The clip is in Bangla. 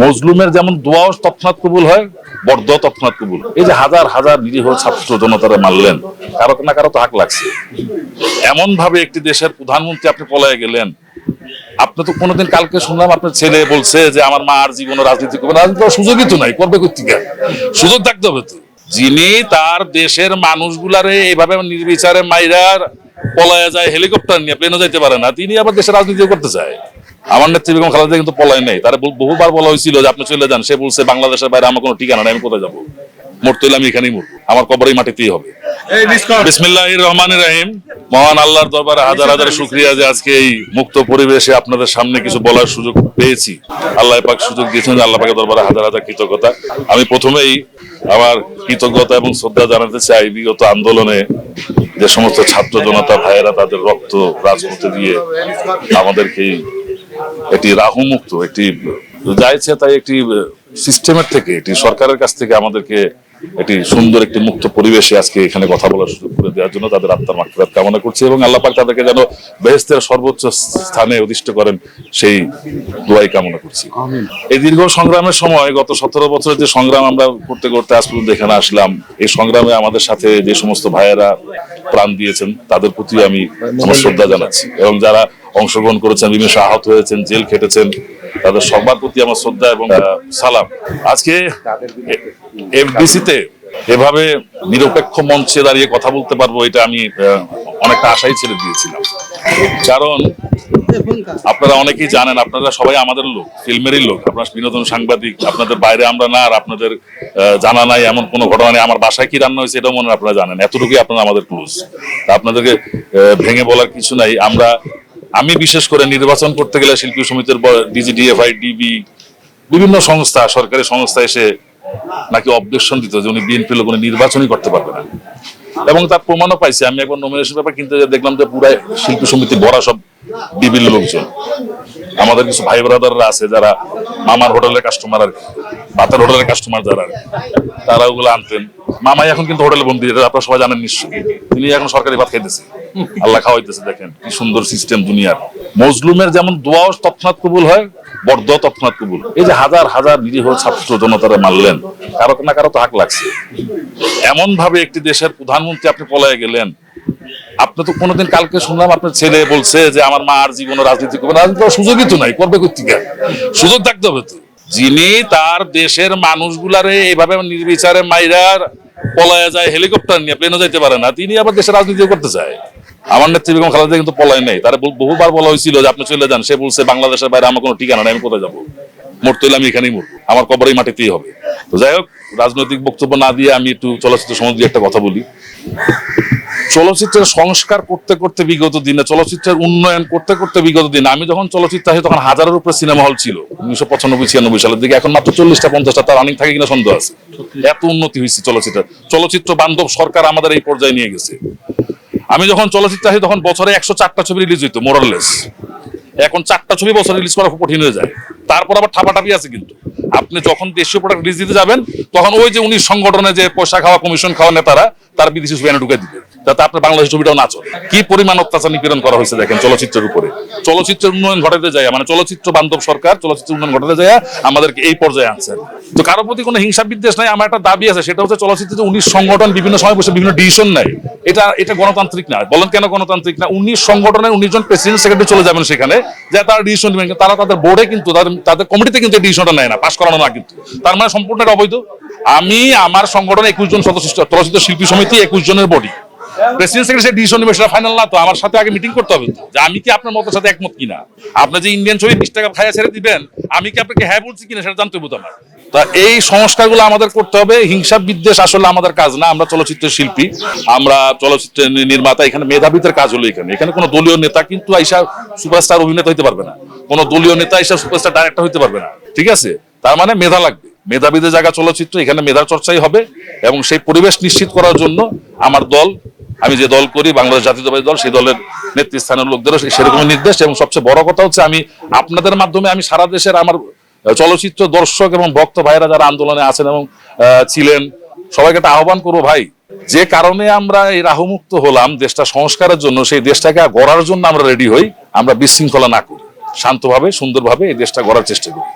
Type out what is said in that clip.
মজলুমের যেমন দোয়াও তৎক্ষণাৎ কবুল হয় বর্দ তৎক্ষণাৎ কবুল এই যে হাজার হাজার নিরীহ ছাত্র জনতারা মারলেন, কারও না কারও তো হাক লাগছে। এমন ভাবে একটি দেশের প্রধানমন্ত্রী আপনি পলায় গেলেন, আপনি তো কোনোদিন কালকে শুনলাম আপনার ছেলে বলছে যে, আমার মা আর জীবনে রাজনীতি করবে। রাজনীতি করার সুযোগই তো নাই, করবে কোথেকে সুযোগ থাকতে হবে তো। যিনি তার দেশের মানুষগুলারে এইভাবে নির্বিচারে মাইরার পলায় যায়, হেলিকপ্টার নিয়ে প্লেনও যাইতে পারে না, তিনি আবার দেশের রাজনীতি করতে চায়। আমার নেত্রী বেগম খালেদা কিন্তু পলায় নেই। তারা বহু- বহুবার বলা হয়েছিল যে আপনি চলে যান। সে বলছে বাংলাদেশের বাইরে আমার কোনো ঠিকানা নেই আমি কোথায় যাব? মরতে হলে আমি এখানেই মরবো। আমার কবরেই মাটিতেই হবে। বিসমিল্লাহ রহমান রাহিম। মহান আল্লাহর দরবারে হাজার হাজার শুক্রিয়া যে আজকে এই মুক্ত পরিবেশে আপনাদের সামনে কিছু বলার সুযোগ পেয়েছি। আল্লাহ পাক সুযোগ দিয়েছেন আল্লাহ পাকের দরবারে হাজার হাজার কৃতজ্ঞতা। আমি প্রথমেই আমার কৃতজ্ঞতা এবং শ্রদ্ধা জানাতে চাই বিগত আন্দোলনে যে সমস্ত ছাত্র জনতা ভাইয়েরা তাদের রক্ত রাজপথে দিয়ে আমাদেরকে একটি রাহু মুক্ত একটি যাইছে তাই একটি সিস্টেমের থেকে এটি সরকারের কাছ থেকে আমাদেরকে একটি সুন্দর একটি মুক্ত পরিবেশে আজকে এখানে কথা বলার সুযোগ করে দেওয়ার জন্য তাদের আত্মার মাকফিরাত কামনা করছি এবং আল্লাহ পাক তাদেরকে যেন বেহেস্তের সর্বোচ্চ স্থানে অধিষ্ঠ করেন সেই দোয়াই কামনা করছি। এই দীর্ঘ সংগ্রামের সময় গত সতেরো বছরের যে সংগ্রাম আমরা করতে করতে আজ পর্যন্ত এখানে আসলাম এই সংগ্রামে আমাদের সাথে যে সমস্ত ভাইয়েরা প্রাণ দিয়েছেন তাদের প্রতি আমি আমার শ্রদ্ধা জানাচ্ছি। এবং যারা অংশগ্রহণ করেছেন বিভিন্ন আহত হয়েছেন জেল খেটেছেন তাদের সবার প্রতি আমার শ্রদ্ধা এবং সালাম। আজকে এফডিসি তে এভাবে নিরপেক্ষ মঞ্চে দাঁড়িয়ে কথা বলতে পারব, এটা আমি অনেকটা আশাই ছেড়ে দিয়েছিলাম। কারণ আপনারা অনেকেই জানেন, আপনারা সবাই আমাদের লোক, ফিল্মেরই লোক, আপনার বিনোদন সাংবাদিক, আপনাদের বাইরে আমরা না আর আপনাদের জানা নাই এমন কোনো ঘটনা নেই। আমার বাসায় কি রান্না হয়েছে এটাও মনে আপনারা জানেন, এতটুকুই আপনারা আমাদের ক্লোজ আপনাদেরকে ভেঙে বলার কিছু নাই। আমরা আমি বিশেষ করে নির্বাচন করতে গেলে শিল্পী সমিতির ডিজিডিএফআই ডিবি বিভিন্ন সংস্থা সরকারি সংস্থা এসে নাকি অবজেকশন দিত যে উনি বিএনপি লোক উনি নির্বাচনই করতে পারবে না। এবং তার প্রমাণও পাইছি। আমি একবার নমিনেশন পেপার কিনতে দেখলাম যে পুরাই শিল্পী সমিতি ভরা সব বিভিন্ন লোকজন। আমাদের কিছু ভাই ব্রাদাররা আছে যারা মামার হোটেলের কাস্টমার আর কি, বাতার হোটেলের কাস্টমার যারা। তারা ওগুলো আনতেন। মামাই এখন কিন্তু হোটেলে বন্দি আপনারা সবাই জানেন নিশ্চয়ই। তিনি এখন সরকারি ভাত খাইতেছে। আল্লাহ খাওয়াইতেছে, দেখেন কি সুন্দর সিস্টেম দুনিয়ার। মজলুমের যেমন দোয়াও তৎক্ষণাৎ কবুল হয় বর্দ তৎক্ষণাৎ কবুল। এই যে হাজার হাজার নিরীহ ছাত্র জনতারা মারলেন, কারও না কারও তো হাক লাগছে। এমন ভাবে একটি দেশের প্রধানমন্ত্রী আপনি পলায় গেলেন, আপনি তো কোনোদিন কালকে শুনলাম আপনার ছেলে বলছে যে, আমার মা আর জীবনে রাজনীতি করবে রাজনীতি সুযোগই তো নাই, করবে কোথেকে সুযোগ থাকতে হবে তো। যিনি তার দেশের মানুষগুলারে এইভাবে নির্বিচারে মাইরার পলায় যায়, হেলিকপ্টার নিয়ে প্লেনও যাইতে পারে না, তিনি আবার দেশের রাজনীতি করতে চায়। আমার নেত্রী বেগম খালেদা কিন্তু পলায় নেই। তার বহুবার বলা হয়েছিল যে আপনি চলে যান, সে বলছে, বাংলাদেশের বাইরে আমার কোনো ঠিকানা নেই, আমি কোথায় যাব? মরতে হলে আমি এখানেই মরবো, আমার কবরেই মাটিতেই হবে। তো যাই হোক, রাজনৈতিক বক্তব্য না দিয়ে আমি একটু চলচ্চিত্র সম্বন্ধে একটা কথা বলি। চলচ্চিত্রের সংস্কার করতে করতে বিগত দিনে, চলচ্চিত্রের উন্নয়ন করতে করতে বিগত দিনে, আমি যখন চলচ্চিত্র আসি তখন হাজারের উপরে সিনেমা হল ছিল, উনিশশো পঁচানব্বই, ছিয়ানব্বই সালের দিকে। এখন মাত্র চল্লিশটা, পঞ্চাশটা, তার অনেক থাকে কিনা সন্দেহ আছে। এত উন্নতি হয়েছে চলচ্চিত্র চলচ্চিত্র বান্ধব সরকার আমাদের এই পর্যায়ে নিয়ে গেছে। আমি যখন চলচ্চিত্র আসি তখন বছরে একশো চারটা ছবি রিলিজ হইতো মোরাললেস এখন চারটা ছবি বছর রিলিজ করা খুব কঠিন হয়ে যায়। তারপর আবার ঠাপাঠাপি আছে কিন্তু। আপনি যখন দেশীয় প্রোডাক্ট রিলিজ দিতে যাবেন, তখন ওই যে উনি সংগঠনে যে পয়সা খাওয়া কমিশন খাওয়া নেতারা, তার বিদেশি ছবি এনে ঢুকে দিবে। যাতে আপনার বাংলাদেশের ছবিটাও না কি পরিমাণ অত্যাচার নিপীড়ন করা হয়েছে দেখেন চলচ্চিত্রের উপরে। চলচ্চিত্রের উন্নয়ন ঘটাতে যায় মানে চলচ্চিত্র বান্ধব সরকার চলচ্চিত্র উন্নয়ন ঘটাতে যায় আমাদেরকে এই পর্যায়ে আনছে তো কারও প্রতি কোনো হিংসা বিদ্বেষ নাই, আমার একটা দাবি আছে, সেটা হচ্ছে চলচ্চিত্রে উনিশ সংগঠন বিভিন্ন সময় বসে বিভিন্ন ডিসিশন নেয়, এটা এটা গণতান্ত্রিক না। বলেন কেন গণতান্ত্রিক না? উনিশ সংগঠনের উনিশ জন প্রেসিডেন্ট সেক্রেটারি চলে যাবেন সেখানে, যে তারা ডিসিশন নেবেন তারা তাদের বোর্ডে কিন্তু, তাদের তাদের কমিটিতে কিন্তু ডিসিশনটা নেয় না পাস করানো না কিন্তু। তার মানে সম্পূর্ণ অবৈধ। আমি, আমার সংগঠনে একুশ জন সদস্য, চলচ্চিত্র শিল্পী সমিতি একুশ জনের বডি প্রেসিডেন্ট সেক্রেটারি ডিসিশন নেবে, সেটা ফাইনাল না তো, আমার সাথে আগে মিটিং করতে হবে যে আমি কি আপনার মতের সাথে একমত কিনা? আপনি যে ইন্ডিয়ান ছবি বিশ টাকা খাইয়া ছেড়ে দিবেন, আমি কি আপনাকে হ্যাঁ বলছি কিনা, সেটা জানতে আমার। তা এই সংস্কারগুলো আমাদের করতে হবে। হিংসা বিদ্বেষ আসলে আমাদের কাজ না, আমরা চলচ্চিত্র শিল্পী, আমরা চলচ্চিত্র নির্মাতা, এখানে মেধাবীদের কাজ হলো এখানে। এখানে কোনো দলীয় নেতা কিন্তু আইসা সুপারস্টার অভিনেতা হইতে পারবে না। কোনো দলীয় নেতা আইসা সুপারস্টার ডাইরেক্টর হইতে পারবে না। ঠিক আছে? তার মানে মেধা লাগবে। মেধাবীদের জায়গা চলচ্চিত্র, এখানে মেধা চর্চাই হবে এবং সেই পরিবেশ নিশ্চিত করার জন্য আমার দল আমি যে দল করি, বাংলাদেশ জাতীয়তাবাদী দল, সেই দলের নেতৃস্থানীয় লোকদেরও সেরকম নির্দেশ এবং সবচেয়ে বড় কথা হচ্ছে আমি আপনাদের মাধ্যমে আমি সারা দেশের আমার চলচ্চিত্র দর্শক এবং ভক্ত ভাইরা যারা আন্দোলনে আছেন এবং ছিলেন, সবাইকে একটা আহ্বান করব ভাই, যে কারণে আমরা এই রাহুমুক্ত হলাম দেশটা সংস্কারের জন্য, সেই দেশটাকে গড়ার জন্য আমরা রেডি হই, আমরা বিশৃঙ্খলা না করি। শান্তভাবে, সুন্দরভাবে এই দেশটা গড়ার চেষ্টা করি।